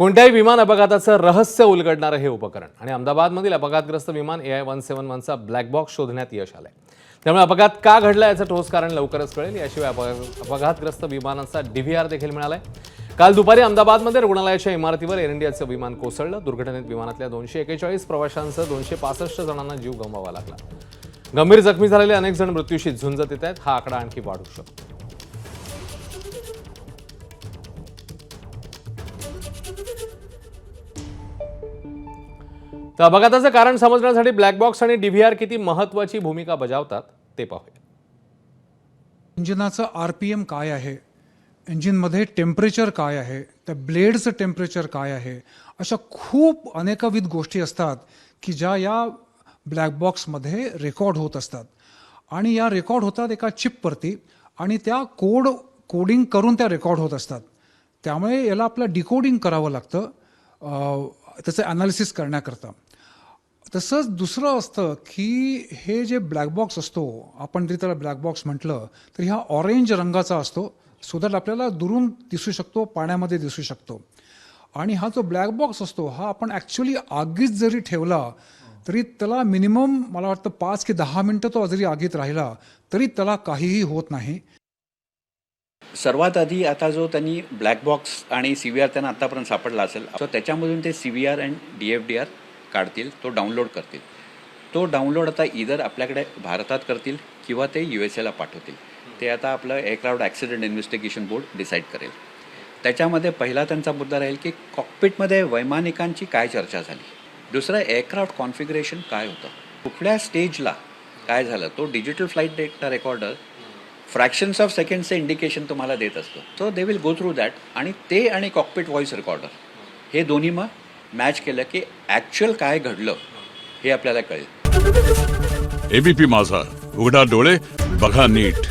कोणत्याही विमान अपघाताचं रहस्य उलगडणारं हे उपकरण. आणि अहमदाबादमधील अपघातग्रस्त विमान ए आय वन सेवन वनचा ब्लॅक बॉक्स शोधण्यात यश आलंय. त्यामुळे अपघात का घडला याचं ठोस कारण लवकरच कळेल. याशिवाय अपघातग्रस्त विमानाचा डीव्हीआर देखील मिळालाय. काल दुपारी अहमदाबादमध्ये रुग्णालयाच्या इमारतीवर एअर इंडियाचं विमान कोसळलं. दुर्घटनेत विमानातल्या दोनशे एकेचाळीस प्रवाशांसह दोनशे पासष्ट जणांना जीव गमवावा लागला. गंभीर जखमी झालेले अनेक जण मृत्यूशी झुंजत येत आहेत. हा आकडा आणखी वाढू शकतो. तर अपघाताचं कारण समजण्यासाठी ब्लॅक बॉक्स आणि डीव्हीआर किती महत्वाची भूमिका बजावतात ते पाहूया. इंजिनाचं आर पी एम काय आहे? इंजिनमध्ये टेम्परेचर काय आहे? त्या ब्लेडचं टेम्परेचर काय आहे? अशा खूप अनेकविध गोष्टी असतात की ज्या या ब्लॅक बॉक्समध्ये रेकॉर्ड होत असतात. आणि या रेकॉर्ड होतात एका चिपवरती आणि त्या कोड कोडिंग करून त्या रेकॉर्ड होत असतात. त्यामुळे याला आपलं डिकोडिंग करावं लागतं त्याचं ॲनालिसिस करण्याकरता. तसंच दुसरं असतं की हे जे ब्लॅक बॉक्स असतो आपण जरी त्याला ब्लॅक बॉक्स म्हटलं तर हा ऑरेंज रंगाचा असतो सो दॅट आपल्याला दुरून दिसू शकतो पाण्यामध्ये दिसू शकतो. आणि हा जो ब्लॅक बॉक्स असतो हा आपण ॲक्च्युली आगीत जरी ठेवला तरी त्याला मिनिमम मला वाटतं पाच की दहा मिनटं तो जरी आगीत राहिला तरी त्याला काहीही होत नाही. सर्वात आधी आता जो त्यांनी ब्लॅक बॉक्स आणि सी व्ही आर त्यांना आत्तापर्यंत सापडला असेल तर त्याच्यामधून ते C V R and D F D R काढतील तो डाउनलोड करतील. तो डाउनलोड आता इधर आपल्याकडे भारतात करतील किंवा ते यू एस एला पाठवतील. ते आता आपलं aircraft accident investigation board decide करेल. त्याच्यामध्ये पहिला त्यांचा मुद्दा राहील की कॉकपिटमध्ये वैमानिकांची काय चर्चा झाली? दुसरं एअरक्राफ्ट कॉन्फिगरेशन काय होतं? कुठल्या स्टेजला काय झालं? तो digital flight data recorder fractions of सेकंडचं indication तुम्हाला देत असतो. So they will go through that आणि ते आणि कॉकपिट व्हॉइस रेकॉर्डर हे दोन्ही मग मॅच केलं की ॲक्च्युअल काय घडलं हे आपल्याला कळेल. एबीपी माझा. उघडा डोळे बघा नीट.